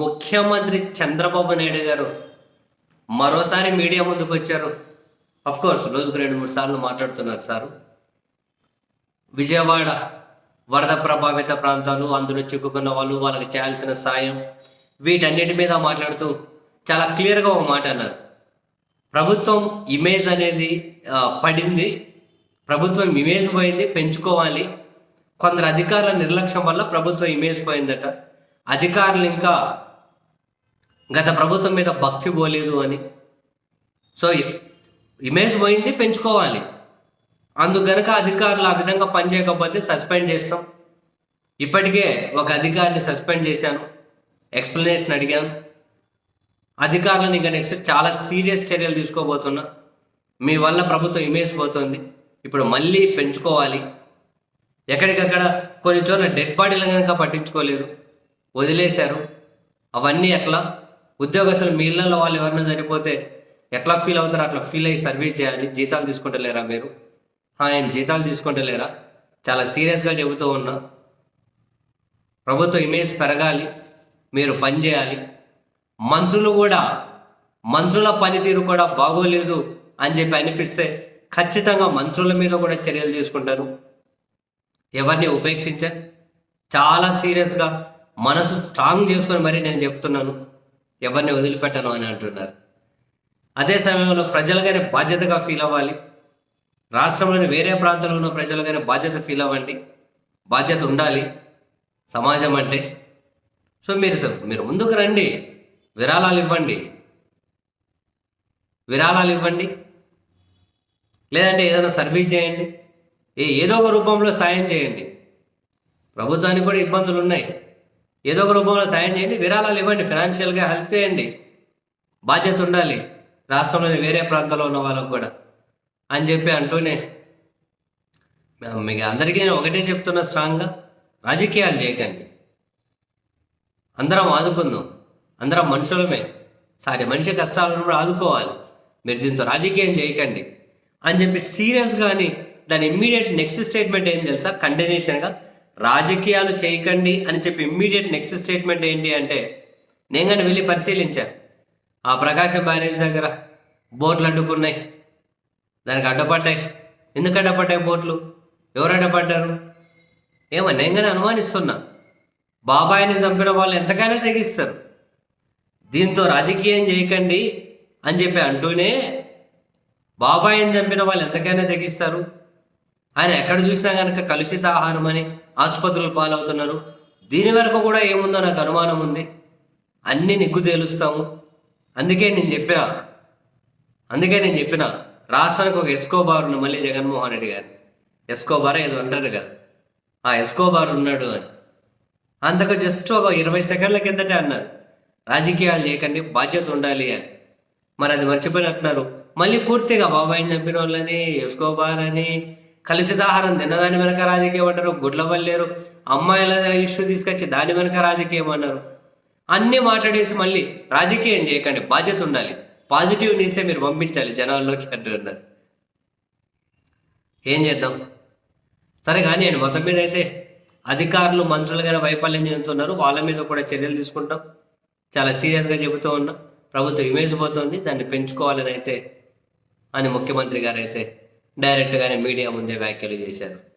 ముఖ్యమంత్రి చంద్రబాబు నాయుడు గారు మరోసారి మీడియా ముందుకు వచ్చారు. కోర్స్ రోజుకు రెండు మూడు సార్లు మాట్లాడుతున్నారు సారు. విజయవాడ వరద ప్రభావిత ప్రాంతాలు అందులో చిక్కుకున్న వాళ్ళు వాళ్ళకి చేయాల్సిన సాయం వీటన్నిటి మీద మాట్లాడుతూ చాలా క్లియర్గా ఒక మాట అన్నారు. ప్రభుత్వం ఇమేజ్ అనేది పడింది. ప్రభుత్వం ఇమేజ్ పోయింది పెంచుకోవాలి. కొందరు అధికారుల నిర్లక్ష్యం వల్ల ప్రభుత్వం ఇమేజ్ పోయిందట. అధికారులు ఇంకా గత ప్రభుత్వం మీద భక్తి పోలేదు అని. సో ఇమేజ్ పోయింది పెంచుకోవాలి. అందుకు గనక అధికారులు ఆ విధంగా పనిచేయకపోతే సస్పెండ్ చేస్తాం. ఇప్పటికే ఒక అధికారిని సస్పెండ్ చేశాను. ఎక్స్ప్లెనేషన్ అడిగాను. అధికారులను ఇంకా నెక్స్ట్ చాలా సీరియస్ చర్యలు తీసుకోబోతున్నా. మీ వల్ల ప్రభుత్వం ఇమేజ్ పోతుంది. ఇప్పుడు మళ్ళీ పెంచుకోవాలి. ఎక్కడికక్కడ కొన్ని చోట్ల డెడ్ బాడీలు కనుక పట్టించుకోలేదు. వదిలేశారు. అవన్నీ ఎట్లా? ఉద్యోగస్తులు మీ ఇళ్ళలో వాళ్ళు ఎవరైనా చనిపోతే ఎట్లా ఫీల్ అవుతారో? అట్లా ఫీల్ అయ్యి సర్వీస్ చేయాలి. జీతాలు తీసుకుంటలేరా మీరు? ఆయన జీతాలు తీసుకుంటలేరా? చాలా సీరియస్గా చెబుతూ ఉన్నా. ప్రభుత్వ ఇమేజ్ పెరగాలి. మీరు పని చేయాలి. మంత్రులు కూడా మంత్రుల పనితీరు కూడా బాగోలేదు అని చెప్పి అనిపిస్తే ఖచ్చితంగా మంత్రుల మీద కూడా చర్యలు తీసుకుంటారు. ఎవరిని ఉపేక్షించ? చాలా సీరియస్గా మనసు స్ట్రాంగ్ చేసుకొని మరీ నేను చెప్తున్నాను. ఎవరిని వదిలిపెట్టను అని అంటున్నారు. అదే సమయంలో ప్రజలుగానే బాధ్యతగా ఫీల్ అవ్వాలి. రాష్ట్రంలోని వేరే ప్రాంతంలో ఉన్న ప్రజలుగానే బాధ్యత ఫీల్ అవ్వండి. బాధ్యత ఉండాలి. సమాజం అంటే. సో మీరు మీరు ముందుకు రండి. విరాళాలు ఇవ్వండి. విరాళాలు ఇవ్వండి. లేదంటే ఏదైనా సర్వీస్ చేయండి. ఏ ఏదో ఒక రూపంలో సాయం చేయండి. ప్రభుత్వానికి కూడా ఇబ్బందులు ఉన్నాయి ఏదో ఒక రూపంలో సాయం చేయండి. విరాళాలు ఇవ్వండి. ఫినాన్షియల్గా హెల్ప్ చేయండి. బాధ్యత ఉండాలి. రాష్ట్రంలోని వేరే ప్రాంతాల్లో ఉన్న వాళ్ళకు కూడా. అని చెప్పి అంటూనే మీకు అందరికీ నేను ఒకటే చెప్తున్నా స్ట్రాంగ్గా. రాజకీయాలు చేయకండి. అందరం ఆదుకుందాం. అందరం మనుషులమే. సాటి మనిషి కష్టాలు ఉన్నప్పుడు ఆదుకోవాలి. మీరు దీంతో రాజకీయం చేయకండి. అని చెప్పి సీరియస్గాని దాని ఇమ్మీడియట్ నెక్స్ట్ స్టేట్మెంట్ ఏం తెలుసా? కంటిన్యూషన్గా రాజకీయాలు చేయకండి అని చెప్పి ఇమ్మీడియట్ నెక్స్ట్ స్టేట్మెంట్ ఏంటి అంటే నేను కానీ వెళ్ళి పరిశీలించాను ఆ ప్రకాశం బ్యారేజ్ దగ్గర బోట్లు అడ్డుకున్నాయి. దానికి అడ్డపడ్డాయి. ఎందుకు అడ్డపడ్డాయి బోట్లు? ఎవరు అడ్డపడ్డారు? ఏమో నేను కానీ అనుమానిస్తున్నా. బాబాయిని చంపిన వాళ్ళు ఎంతకైనా తెగిస్తారు. దీంతో రాజకీయం చేయకండి అని చెప్పి అంటూనే బాబాయిని చంపిన వాళ్ళు ఎంతకైనా తెగిస్తారు. ఆయన ఎక్కడ చూసినా కనుక కలుషిత ఆహారం అని ఆసుపత్రులు పాలవుతున్నారు. దీని వరకు కూడా ఏముందో నాకు అనుమానం ఉంది. అన్నీ నిగ్గు తేలుస్తాము. అందుకే నేను చెప్పిన అందుకే నేను చెప్పిన రాష్ట్రానికి ఒక ఎస్కోబార్ ఉంది మళ్ళీ జగన్మోహన్ రెడ్డి గారు ఎస్కోబార్ ఏదో అంటారు కదా ఆ ఎస్కోబార్ ఉన్నాడు అని. అంతకు జస్ట్ ఒక ఇరవై సెకండ్ల కిందటే అన్నారు. రాజకీయాలు చేయకండి బాధ్యత ఉండాలి అని. మరి అది మర్చిపోయినట్టున్నారు. మళ్ళీ పూర్తిగా బాబాయిని చంపిన వాళ్ళని ఎస్కోబార్ అని కలుషితాహారం తిన్నదాని వెనక రాజకీయం అంటారు గుడ్ల వల్లేరు అమ్మాయిల ఇష్యూ తీసుకొచ్చి దాని వెనక రాజకీయం అన్నారు. అన్నీ మాట్లాడేసి మళ్ళీ రాజకీయం చేయకండి బాధ్యత ఉండాలి. పాజిటివ్ న్యూసే మీరు పంపించాలి జనాల్లోకి అంటున్నారు ఏం చేద్దాం? సరే కానీ అండి మొత్తం మీద అయితే అధికారులు మంత్రులుగా వైఫల్యం చెందుతున్నారు. వాళ్ళ మీద కూడా చర్యలు తీసుకుంటాం. చాలా సీరియస్గా చెబుతూ ఉన్నాం. ప్రభుత్వం ఇమేజ్ పోతుంది దాన్ని పెంచుకోవాలని అయితే అని ముఖ్యమంత్రి గారు అయితే డైరెక్ట్గానే మీడియా ముందే వ్యాఖ్యలు చేశారు.